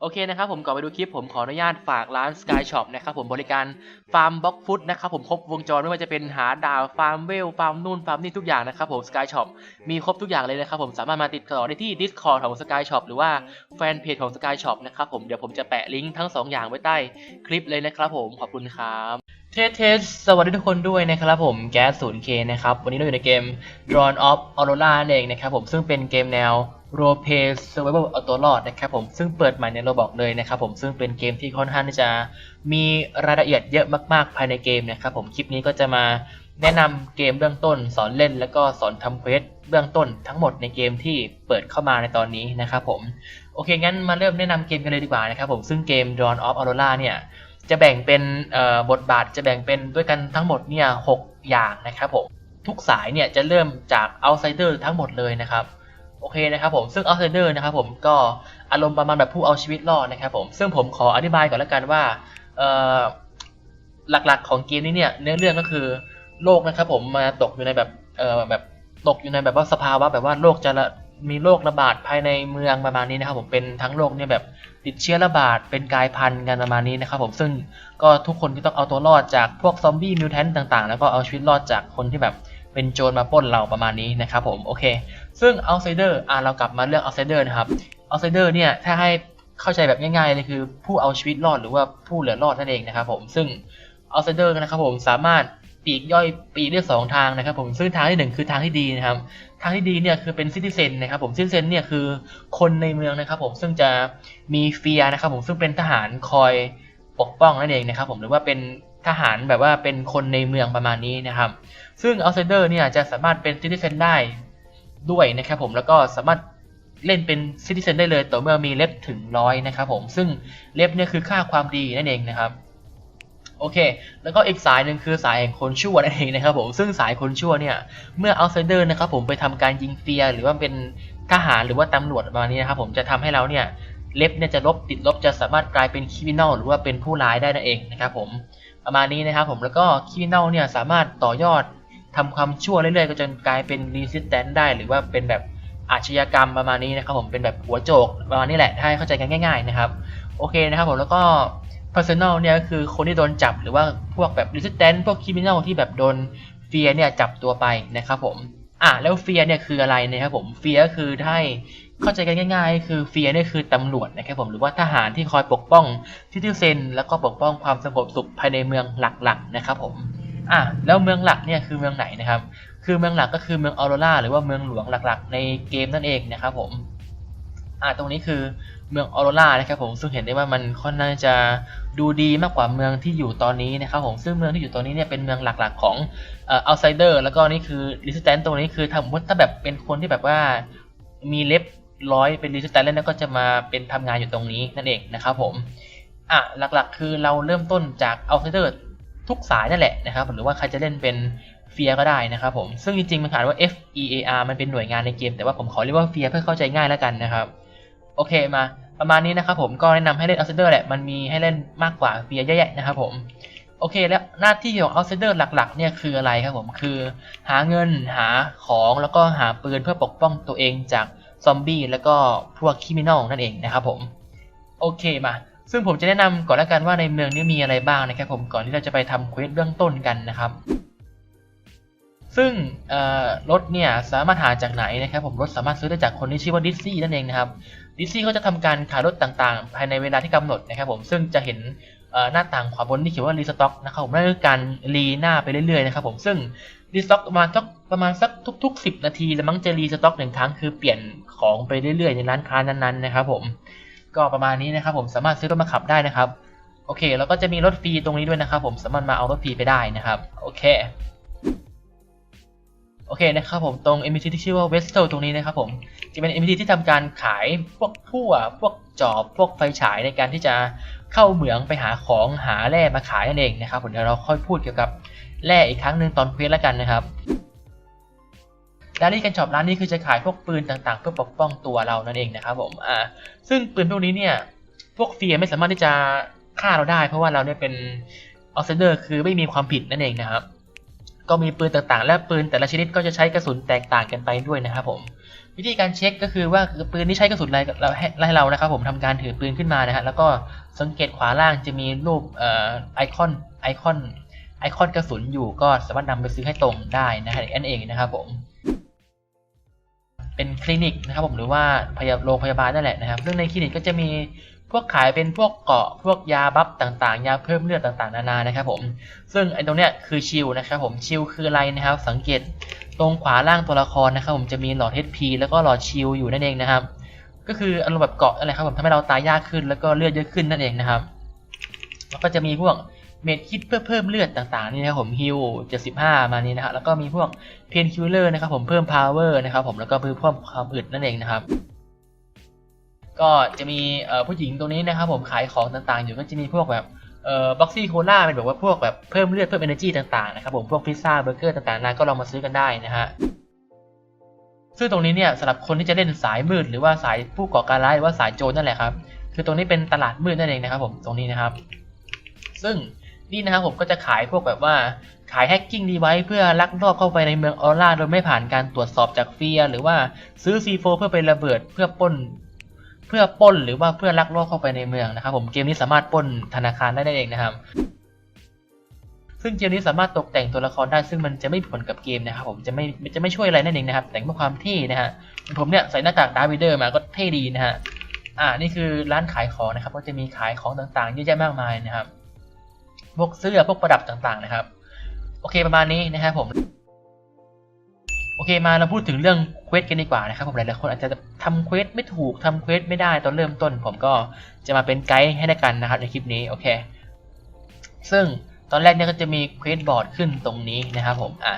โอเคนะครับผมก่อนไปดูคลิปผมขออนุญาตฝากร้าน Sky Shop นะครับผมบริการฟาร์มบล็อกฟุตนะครับผมครบวงจรไม่ว่าจะเป็นหาดาวฟาร์มเวลฟาร์มนู่นฟาร์มนี่ทุกอย่างนะครับผม Sky Shop มีครบทุกอย่างเลยนะครับผมสามารถมาติดต่อได้ที่ Discord ของ Sky Shop หรือว่าแฟนเพจของ Sky Shop นะครับผมเดี๋ยวผมจะแปะลิงก์ทั้งสองอย่างไว้ใต้คลิปเลยนะครับผมขอบคุณครับเทสเทสสวัสดีทุกคนด้วยนะครับผมแก๊ส 0K นะครับวันนี้เราอยู่ในเกม Drawn of Aurora นั่นเองนะครับผมซึ่งเป็นเกมแนว Role Play Survival Auto Rod นะครับผมซึ่งเปิดใหม่ในโรบอกเลยนะครับผมซึ่งเป็นเกมที่ค่อนข้างที่จะมีรายละเอียดเยอะมากๆภายในเกมนะครับผมคลิปนี้ก็จะมาแนะนำเกมเบื้องต้น สอนเล่นแล้วก็สอนทำเควสเบื้องต้นทั้งหมดในเกมที่เปิดเข้ามาในตอนนี้นะครับผมโอเคงั้นมาเริ่มแนะนำเกมกันเลยดีกว่านะครับผมซึ่งเกม Dawn of Aurora เนี่ยจะแบ่งเป็นบทบาทจะแบ่งเป็นด้วยกันทั้งหมดเนี่ยหกอย่างนะครับผมทุกสายเนี่ยจะเริ่มจาก Outsider ทั้งหมดเลยนะครับ อเคนะครับผมซึ่ง outsider นะครับผมก็อารมณ์ประมาณแบบผู้เอาชีวิตรอดนะครับผมซึ่งผมขออธิบายก่อนแล้วกันว่าหลักๆของเกมนี้เนี่ยเนื้อเรื่องก็คือโลกนะครับผมมาตกอยู่ในแบบเออแบบตกอยู่ในแบบว่าสภาวะแบบว่าโลกจะมีโรคระบาดภายในเมืองประมาณนี้นะครับผมเป็นทั้งโลกเนี่ยแบบติดเชื้อระบาดเป็นกลายพันธุ์กันประมาณนี้นะครับผมซึ่งก็ทุกคนก็ต้องเอาตัวรอดจากพวกซอมบี้มิวแทนต่างๆ แล้วก็เอาชีวิตรอดจากคนที่แบบเป็นโจรมาป้นเราประมาณนี้นะครับผมโอเค ซึ่ง outsider อะเรากลับมาเรื่อง outsider นะครับ outsider เนี่ยถ้าให้เข้าใจแบบง่ายๆเลยคือผู้เอาชีวิตรอดหรือว่าผู้เหลือรอดนั่นเองนะครับผมซึ่ง outsider นะครับผมสามารถปีกย่อยปีกได้สองทางนะครับผมซึ่งทางที่หนึ่งคือทางที่ดีนะครับ ทางที่ดีเนี่ยคือเป็น citizen นะครับผม citizen เนี่ยคือคนในเมืองนะครับผมซึ่งจะมีเฟียนะครับผมซึ่งเป็นทหารคอยปกป้องนั่นเองนะครับผมหรือว่าเป็นทหารแบบว่าเป็นคนในเมืองประมาณนี้นะครับ ซึ่ง outsider เนี่ยจะสามารถเป็น citizen ได้ ด้วยนะครับผมแล้วก็สามารถเล่นเป็น citizen ได้เลยต่อเมื่อมีเล็บถึงร้อยนะครับผมซึ่งเล็บเนี่ยคือค่าความดีนั่นเองนะครับโอเค แล้วก็อีกสายหนึ่งคือสายแห่งคนชั่วนั่นเองนะครับผม ซึ่งสายคนชั่วเนี่ยเมื่อ outsider นะครับผมไปทำการยิงเฟีย หรือว่าเป็นทหารหรือว่าตำรวจประมาณนี้นะครับผมจะทำให้เราเนี่ยเล็บเนี่ยจะลบติดลบจะสามารถกลายเป็นคิมินอลหรือว่าเป็นผู้ร้ายได้นั่นเองนะครับผมประมาณนี้นะครับผมแล้วก็คิมินอลเนี่ยสามารถต่อยอด ทำความชั่วเรื่อยๆ ก็จนกลายเป็น resistant ได้ หรือว่าเป็นแบบอาชญากรรมประมาณนี้นะครับผมเป็นแบบหัวโจกประมาณนี้แหละถ้าให้เข้าใจกันง่าย ๆนะครับ โอเคนะครับผมแล้วก็ personal เนี่ยก็คือคนที่โดนจับหรือว่าพวกแบบ resistant พวก criminal ที่แบบโดนเฟียเนี่ยจับตัวไปนะครับผมอะแล้วเฟียเนี่ยคืออะไรนะครับผมเฟียก็คือให้เข้าใจกันง่ายๆ คือเฟียเนี่ยคือตำรวจนะครับผมหรือว่าทหารที่คอยปกป้องทิทิเซนแล้วก็ปกป้องความสงบสุขภายในเมืองหลักๆนะครับผม อะแล้วเมืองหลักเนี่ยคือเมืองไหนนะครับ คือเมืองหลักก็คือเมืองออโรราหรือว่าเมืองหลวงหลักๆ ในเกมนั่นเองนะครับผมอะตรงนี้คือเมืองออโรรานะครับผมซึ่งเห็นได้ว่ามันค่อนข้างจะดูดีมากกว่าเมืองที่อยู่ตอนนี้นะครับผมซึ่งเมืองที่อยู่ตอนนี้เนี่ยเป็นเมืองหลักๆของเอ่อ outsider แล้วก็นี่คือ resistance ตรงนี้คือถ้าสมมติถ้าแบบเป็นคนที่แบบว่ามีเล็บร้อยเป็น resistance แล้วก็จะมาเป็นทำงานอยู่ตรงนี้นั่นเองนะครับผมอะหลักๆ คือเราเริ่มต้นจาก outsider ทุกสายนั่นแหละนะครับหรือว่าใครจะเล่นเป็นเฟียก็ได้นะครับผมซึ่งจริงๆมันอ่านว่า F E A R มันเป็นหน่วยงานในเกม แต่ว่าผมขอเรียกว่าเฟียเพื่อเข้าใจง่ายแล้วกันนะครับโอเคมาประมาณนี้นะครับผมก็แนะนำให้เล่น outsider แหละมันมีให้เล่นมากกว่าเฟียเยอะแยะนะครับผมโอเคแล้วหน้าที่ของ outsider หลักๆเนี่ยคืออะไรครับผมคือ หาเงินหาของแล้วก็หาปืนเพื่อปกป้องตัวเองจากซอมบี้แล้วก็พวกคิมินอลนั่นเองนะครับผมโอเคมา ซึ่งผมจะแนะนำก่อนล้วกันว่าในเมืองนี้มีอะไรบ้างนะครับผมก่อนที่เราจะไปทำเควสเบื้องต้นกันนะครับ ซึ่งรถเนี่ยสามารถหาจากไหนนะครับ ผมรถสามารถซื้อได้จากคนที่ชื่อว่าดิซซี่นั่นเองนะครับดิซซี่เขาจะทำการขายรถต่างๆ ภายในเวลาที่กำหนดนะครับ ผมซึ่งจะเห็นหน้าต่างขวาบนที่เขียนว่ารีสต็อกนะครับผมนั่นคือการรีหน้าไปเรื่อยๆนะครับผมซึ่งรีสต็อกประมาณสักประมาณสักทุกๆ 10 นาทีแล้วมั้งจะรีสต็อกหนึ่งครั้งคือเปลี่ยนของไปเรื่อยๆในร้านค้านั้นๆนะครับผม ก็ประมาณนี้นะครับผมสามารถซื้อรถมาขับได้นะครับโอเคแล้วก็จะมีรถฟรีตรงนี้ด้วยนะครับผมสามารถมาเอารถฟรีไปได้นะครับโอเคโอเคนะครับผมตรง MPT ที่ชื่อว่า Vestel ตรงนี้นะครับผมจะเป็น MPT ที่ทำการขายพวกพั่วพวกจอบพวกไฟฉายในการที่จะเข้าเหมืองไปหาของหาแร่มาขายนั่นเองนะครับผมเดี๋ยวเราค่อยพูดเกี่ยวกับแร่อีกครั้งหนึ่งตอนเควสแล้วกันนะครับ ร้านนี้กันช็อปร้านนี้คือจะขายพวกปืนต่างๆ เพื่อปกป้องตัวเรานั่นเองนะครับผมอ่าซึ่งปืนพวกนี้เนี่ยพวกเฟียไม่สามารถที่จะฆ่าเราได้ เพราะว่าเราเนี่ยเป็นออสเซอร์คือไม่มีความผิดนั่นเองนะครับ ก็มีปืนต่างๆ และปืนแต่ละชนิดก็จะใช้กระสุนแตกต่างกันไปด้วยนะครับผมวิธีการเช็คก็คือว่าปืนที่ใช้กระสุนอะไรเราให้เรานะครับ ผมทำการถือปืนขึ้นมานะฮะแล้วก็สังเกตขวาล่างจะมีรูปเอ่อไอคอนไอคอนไอคอนกระสุนอยู่ก็สามารถนำไปซื้อให้ตรงได้นะฮะนั่นเองนะครับผม เป็นคลินิกนะครับผมหรือว่าพยาโรงพยาบาลนั่นแหละนะครับซึ่งในคลินิกก็จะมีพวกขายเป็นพวกเกาะพวกยาบัฟต่างๆ ยาเพิ่มเลือดต่างๆนานานะครับผมซึ่งไอ้ตรงเนี้ยคือชิลนะครับผมชิลคืออะไรนะครับ สังเกตตรงขวาล่างตัวละครนะครับผมจะมีหลอด HP แล้วก็หลอดชิลอยู่นั่นเองนะครับ ก็คืออารมณ์แบบเกาะอะไรครับผมทำให้เราตายยากขึ้นแล้วก็เลือดเยอะขึ้นนั่นเองนะครับแล้วก็จะมีพวก เมดคิดเพื่อเพิ่มเลือดต่างๆนี่นะครับผมฮิล75 มานี้นะครับแล้วก็มีพวกเพนคิลเลอร์นะครับผมเพิ่มพาวเวอร์นะครับผมแล้วก็เพิ่มความอึดนั่นเองนะครับก็จะมีผู้หญิงตรงนี้นะครับผมขายของต่างๆ อยู่ก็จะมีพวกแบบเอ่อบ็อกซี่โคล่าเป็นแบบว่าพวกแบบเพิ่มเลือดเพิ่ม energy ต่างๆนะครับผมพวกพิซซ่าเบอร์เกอร์ต่างๆนะก็ลองมาซื้อกันได้นะฮะซึ่งตรงนี้เนี่ยสำหรับคนที่จะเล่นสายมืดหรือว่าสายผู้ก่อการร้ายหรือว่าสายโจรนั่นแหละครับคือตรงนี้เป็นตลาดมืดนั่นเองนะครับผมตรงนี้นะครับ ซึ่ง นี่นะครับผมก็จะขายพวกแบบว่าขายแฮกกิ้งดีไว้เพื่อลักลอบเข้าไปในเมืองออร่าโดยไม่ผ่านการตรวจสอบจากเฟียหรือว่าซื้อ C4 เพื่อไประเบิดเพื่อป้น เพื่อป้นหรือว่าเพื่อลักลอบเข้าไปในเมืองนะครับผมเกมนี้สามารถป้นธนาคารได้ได้เองนะครับ ซึ่งเกมนี้สามารถตกแต่งตัวละครได้ซึ่งมันจะไม่ผลกับเกมนะครับผมจะไม่จะไม่ช่วยอะไรนั่นเองนะครับ แต่งเพื่อความเท่นะฮะผมเนี่ยใส่หน้ากากดาร์วิเดอร์มาก็เท่ดีนะฮะอ่านี่คือร้านขายของนะครับก็จะมีขายของต่างๆเยอะแยะมากมายนะครับ พวกเสื้อพวกประดับต่างๆนะครับ โอเคประมาณนี้นะครับผม โอเคมาเราพูดถึงเรื่องเควสกันดีกว่านะครับผมหลายๆคนอาจจะทำเควสไม่ถูกทำเควสไม่ได้ตอนเริ่มต้น ผมก็จะมาเป็นไกด์ให้ได้กันนะครับในคลิปนี้โอเค ซึ่งตอนแรกเนี่ยก็จะมีเควสบอร์ดขึ้นตรงนี้นะครับผมอะ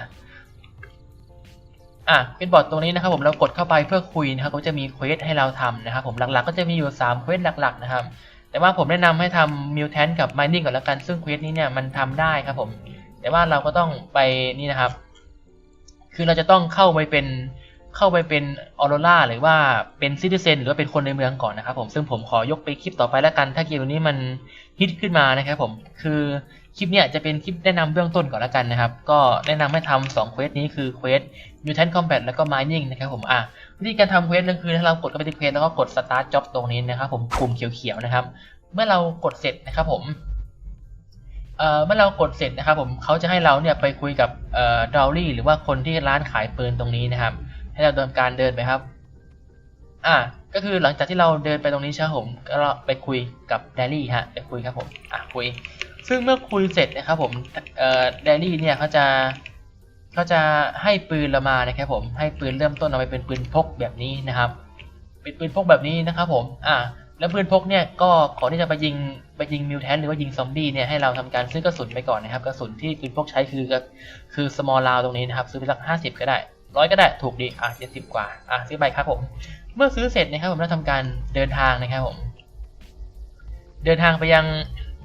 อะเควสบอร์ดตรงนี้นะครับผมเรากดเข้าไปเพื่อคุยนะครับก็จะมีเควสให้เราทำนะครับผมหลักๆ ก็จะมีอยู่3เควสหลักๆนะครับ แต่ว่าผมแนะนำให้ทำมิวแทนกับ mining ก่อนละกัน ซึ่งเควสนี้เนี่ยมันทำได้ครับผม แต่ว่าเราก็ต้องไปนี่นะครับ คือเราจะต้องเข้าไปเป็น เข้าไปเป็นออโรราหรือว่าเป็นซิติเซนหรือว่าเป็นคนในเมืองก่อนนะครับผมซึ่งผมขอยกไปคลิปต่อไปแล้วกัน ถ้าเกมนี้มันฮิตขึ้นมานะครับผมคือคลิปเนี้ยจะเป็นคลิปแนะนำเบื้องต้นก่อนแล้วกันนะครับ ก็แนะนำให้ทำสองเควสนี้คือเควส Mutant Combat แล้วก็ Mining นะครับผมอะวิธีการทำเควสก็คือถ้าเรากดเข้าไปที่เควสแล้วก็กด Start Job ตรงนี้นะครับผมปุ่มเขียวๆนะครับ เมื่อเรากดเสร็จนะครับผมเอ่อเมื่อเรากดเสร็จนะครับผมเขาจะให้เราเนี่ยไปคุยกับเอ่อดอลลี่หรือว่าคนที่ร้านขายปืนตรงนี้นะครับ ให้เราเดินการเดินไปครับ อ่า ก็คือหลังจากที่เราเดินไปตรงนี้ใช่ไหมผมก็ไปคุยกับเดลี่ฮะ ไปคุยครับผม อะคุย ซึ่งเมื่อคุยเสร็จนะครับผม เอ่อเดลี่เนี่ยเขาจะเขาจะให้ปืนเรามานะครับผม ให้ปืนเริ่มต้นเอาไปเป็นปืนพกแบบนี้นะครับเป็นปืนพกแบบนี้นะครับผม อ่า แล้วปืนพกเนี่ยก็ก่อที่จะไปยิงไปยิงมิวแทนหรือว่ายิงซอมบี้เนี่ยให้เราทำการซื้อกระสุนไปก่อนนะครับ กระสุนที่ปืนพกใช้คือคือ small round ตรงนี้นะครับ ซื้อไปสักห้าสิบก็ได้ ร้อยก็ได้ถูกดีอะเจ็ดสิบกว่าอะซื้อไปครับผม เมื่อซื้อเสร็จนะครับผมเราทำการเดินทางนะครับผม เดินทางไปยัง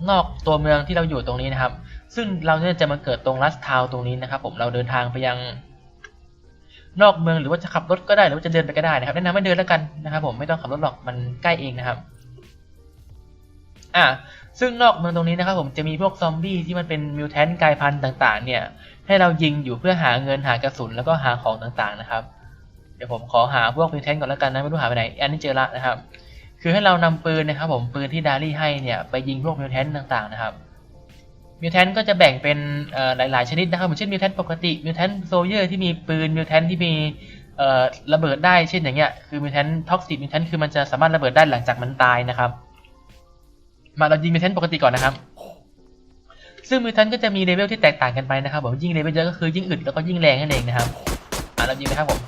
นอกตัวเมืองที่เราอยู่ตรงนี้นะครับ ซึ่งเราเนี่ยจะมาเกิดตรงลัสทาวตรงนี้นะครับ ผมเราเดินทางไปยัง นอกเมืองหรือว่าจะขับรถก็ได้หรือว่าจะเดินไปก็ได้นะครับแนะนำให้เดินแล้วกันนะครับ ผมไม่ต้องขับรถหรอกมันใกล้เองนะครับ อ่าซึ่งนอกเมืองตรงนี้นะครับ ผมจะมีพวกซอมบี้ที่มันเป็นมิวแทนกลายพันธุ์ต่าง ๆ เนี่ย ให้เรายิงอยู่เพื่อหาเงินหากระสุนแล้วก็หาของต่างๆนะครับ เดี๋ยวผมขอหาพวกมิวแทนก่อนแล้วกันนะไม่รู้หาไปไหนอันนี้เจอละนะครับ คือให้เรานำปืนนะครับ ผมปืนที่ดารี่ให้เนี่ยไปยิงพวกมิวแทนต่างๆนะครับมิวแทนก็จะแบ่งเป็นหลายๆชนิดนะครับเหมือนเช่นมิวแทนปกติมิวแทนโซเยอร์ที่มีปืนมิวแทนที่มีระเบิดได้เช่นอย่างเงี้ยคือมิวแทนท็อกซิกมิวแทนคือมันจะสามารถระเบิดได้หลังจากมันตายนะครับ มาเรายิงมิวแทนปกติก่อนนะครับ ซึ่งมิวแทนก็จะมีเลเวลที่แตกต่างกันไปนะครับผมยิ่งเลเวลเยอะก็คือยิ่งอึดแล้วก็ยิ่งแรงนั่นเองนะครับอะเรายิงนะครับผม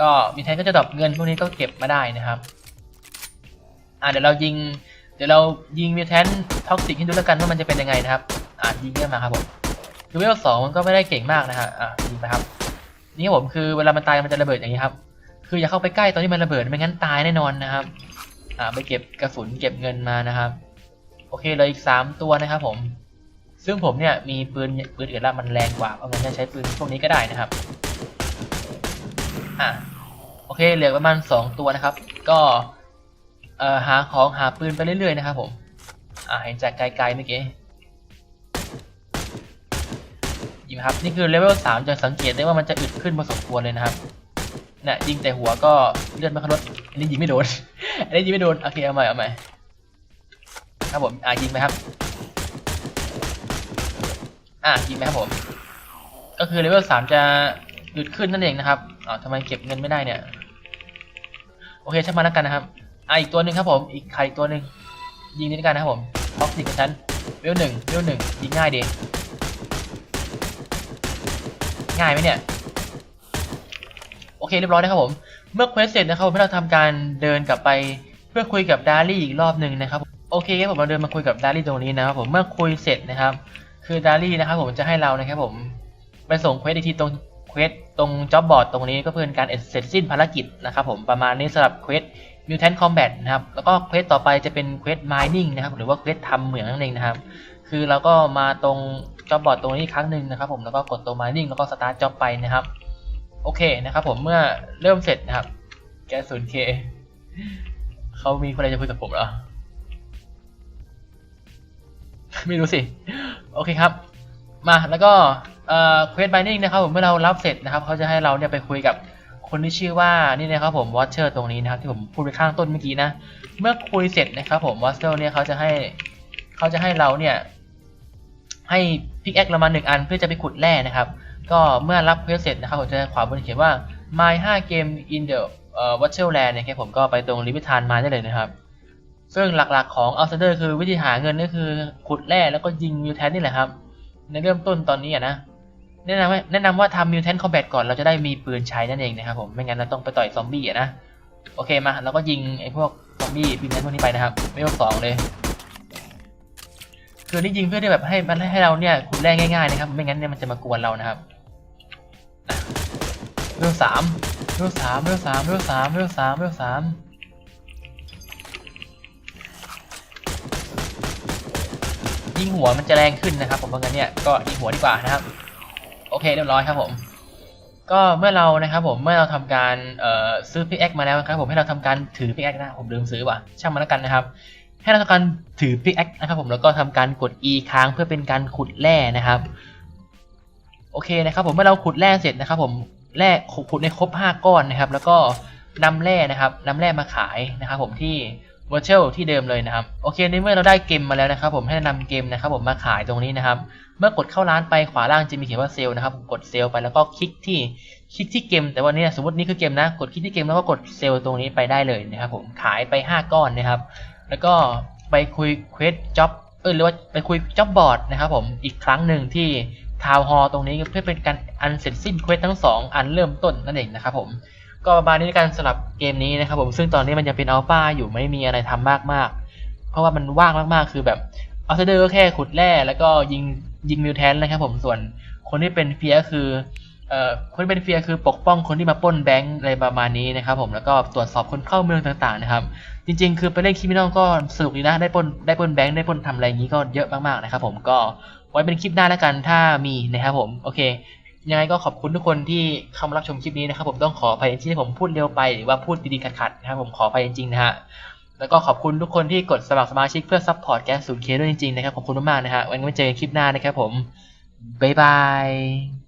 ก็มิวแทนก็จะดรอปเงินพวกนี้ก็เก็บมาได้นะครับอะเดี๋ยวเรายิง เดี๋ยวเรายิงมิวแทนท็อกซิกให้ดูแล้วกันว่ามันจะเป็นยังไงนะครับอะยิงเยอะมาครับผมคือเวลสองมันก็ไม่ได้เก่งมากนะฮะอะยิงไปครับนี่ผมคือเวลามันตายมันจะระเบิดอย่างนี้ครับ คืออย่าเข้าไปใกล้ตอนที่มันระเบิดไม่งั้นตายแน่นอนนะครับอ่าไปเก็บกระสุนเก็บเงินมานะครับ โอเคเลยอีกสามตัวนะครับผม ซึ่งผมเนี่ยมีปืนปืนอื่นละมันแรงกว่าเพราะงั้นใช้ปืนพวกนี้ก็ได้นะครับอะโอเคเหลือประมาณสองตัวนะครับ ก็เอ่อหาของหาปืนไปเรื่อยๆนะครับผมอ่าเห็นจากไกลๆเมื่อกี้ยิงครับนี่คือเลเวลสามจะสังเกตได้ว่ามันจะอึดขึ้นพอสมควรเลยนะครับน่ะยิงแต่หัวก็เลือดไม่ค่อยลดอันนี้ยิงไม่โดนอันนี้ยิงไม่โดนโอเคเอาใหม่เอาใหม่ครับผมอะยิงไหมครับ อะยิงไหมครับผม ก็คือเลเวลสามจะหยุดขึ้นนั่นเองนะครับอ้าวทำไมเก็บเงินไม่ได้เนี่ย โอเคช่างมันแล้วกันนะครับอะอีกตัวหนึ่งครับผม อีกใครตัวหนึ่งยิงนี่กันนะครับผมท็อกซิกกับฉันเวลหนึ่งเวลหนึ่งยิงง่ายดีง่ายไหมเนี่ย โอเคเรียบร้อยนะครับผม เมื่อเควสเสร็จนะครับผมให้เราทำการเดินกลับไปเพื่อคุยกับดารี่อีกรอบหนึ่งนะครับ โอเคครับผมเราเดินมาคุยกับดารี่ตรงนี้นะครับผม เมื่อคุยเสร็จนะครับ คือดารี่นะครับผมจะให้เรานะครับผมไปส่งเควสอีกทีตรงเควสตรงจ็อบบอร์ดตรงนี้ก็เพื่อเป็นการเสร็จสิ้นภารกิจนะครับผมประมาณนี้สำหรับเควส Mutant Combat นะครับ แล้วก็เควสต่อไปจะเป็นเควส Mining นะครับ หรือว่าเควสทำเหมืองนั่นเองนะครับ คือเราก็มาตรงจ็อบบอร์ดตรงนี้ครั้งหนึ่งนะครับผม แล้วก็กดตัว Mining แล้วก็ Start Job ไปนะครับ โอเคนะครับผมเมื่อเริ่มเสร็จนะครับ แกศูนย์เคเขามีคนอะไรจะคุยกับผมเหรอ ไม่รู้สิ โอเคครับ มาแล้วก็เอ่อเควสไบนิ่งนะครับผมเมื่อเรารับเสร็จนะครับเขาจะให้เราเนี่ยไปคุยกับคนที่ชื่อว่านี่นะครับผมวอชเชอร์ตรงนี้นะครับที่ผมพูดไปข้างต้นเมื่อกี้นะ เมื่อคุยเสร็จนะครับผมวอชเชอร์เนี่ยเขาจะให้เขาจะให้เราเนี่ยให้พิกแอคเรามาหนึ่งอันเพื่อจะไปขุดแร่นะครับ ก็เมื่อรับเควสเสร็จนะครับผมจะขวาบนเขียนว่า my 5 game in the เอ่อ virtual land นะครับผมก็ไปตรงลิมิทานมาได้เลยนะครับ ซึ่งหลักๆของ Outsider คือวิธีหาเงินก็คือขุดแร่แล้วก็ยิงมิวแทนนี่แหละครับ ในเริ่มต้นตอนนี้อะนะแนะนำว่าแนะนำว่าทำมิวแทนคอมแบทก่อนเราจะได้มีปืนใช้นั่นเองนะครับผมไม่งั้นเราต้องไปต่อยซอมบี้อะนะโอเคมาเราก็ยิงไอ้พวกซอมบี้พิมพ์พวกนี้ไปนะครับไม่ต้องสองเลยคือนี่ยิงเพื่อที่แบบให้มันให้เราเนี่ยขุดแร่ง่ายๆนะครับไม่งั้นเนี่ยมันจะมากวนเรานะครับเรื่องสามเรื่องสามเรื่องสามเรื่องสามเรื่องสามเรื่องสาม ยิงหัวมันจะแรงขึ้นนะครับ ผมเพราะงั้นเนี่ยก็ยิงหัวดีกว่านะครับ โอเคเรียบร้อยครับผมก็เมื่อเรานะครับผมเมื่อเราทำการซื้อพิกแอคมาแล้วนะครับผมให้เราทำการถือพิกแอคนะผมลืมซื้อว่ะช่างมันแล้วกันนะครับ ให้เราทำการถือพิกแอคนะครับผมแล้วก็ทำการกด E ค้างเพื่อเป็นการขุดแร่นะครับ โอเคนะครับผมเมื่อเราขุดแร่เสร็จนะครับ ผมแร่ขุดในครบ 5 ก้อนนะครับ แล้วก็นำแร่นะครับนำแร่มาขายนะครับ ผมที่ virtual ที่เดิมเลยนะครับโอเคในเมื่อเราได้เกมมาแล้วนะครับ ผมให้นำเกมนะครับ ผมมาขายตรงนี้นะครับ เมื่อกดเข้าร้านไปขวาล่างจะมีเขียนว่าเซลล์นะครับผมกดเซลล์ไปแล้วก็คลิกที่คลิกที่เกม แต่วันนี้สมมตินี่คือเกมนะ กดคลิกที่เกมแล้วก็กดเซลล์ตรงนี้ไปได้เลยนะครับ ผมขายไป 5 ก้อนนะครับ แล้วก็ไปคุยเควสจ็อบเออหรือว่าไปคุยจ็อบบอร์ดนะครับ ผมอีกครั้งหนึ่งที่ทาวน์ฮอลตรงนี้เพื่อเป็นการอันเสร็จสิ้นเควสทั้ง 2 อันเริ่มต้นนั่นเองนะครับผม ก็ประมาณนี้ในการสลับเกมนี้นะครับผมซึ่งตอนนี้มันยังเป็นอัลฟาอยู่ไม่มีอะไรทำมากมากๆ เพราะว่ามันว่างมากๆ คือแบบอัลเซเดอร์ก็แค่ขุดแร่แล้วก็ยิงยิงมิวแทนนะครับผมส่วนคนที่เป็นเฟียก็คือเอ่อคนที่เป็นเฟียคือปกป้องคนที่มาปล้นแบงก์อะไรประมาณนี้นะครับผมแล้วก็ตรวจสอบคนเข้าเมืองต่างๆนะครับ จริง ๆ คือไปเล่นคิมินอลก็สนุกดีนะได้ปล้นได้ปล้นแบงค์ได้ปล้นทำอะไรอย่างนี้ก็เยอะมากๆนะครับผมก็ไว้เป็นคลิปหน้าแล้วกันถ้ามีนะครับผมโอเค ยังไงก็ขอบคุณทุกคนที่เข้ามารับชมคลิปนี้นะครับผมต้องขออภัยจริงๆที่ผมพูดเร็วไปหรือว่าพูดดีๆขัดๆนะครับผมขออภัยจริงๆนะฮะแล้วก็ขอบคุณทุกคนที่กดสมัครสมาชิกเพื่อซัพพอร์ตแกสูนเคด้วยจริงๆนะครับขอบคุณมากๆนะฮะไว้ไว้เจอกันคลิปหน้านะครับผมบ๊ายบาย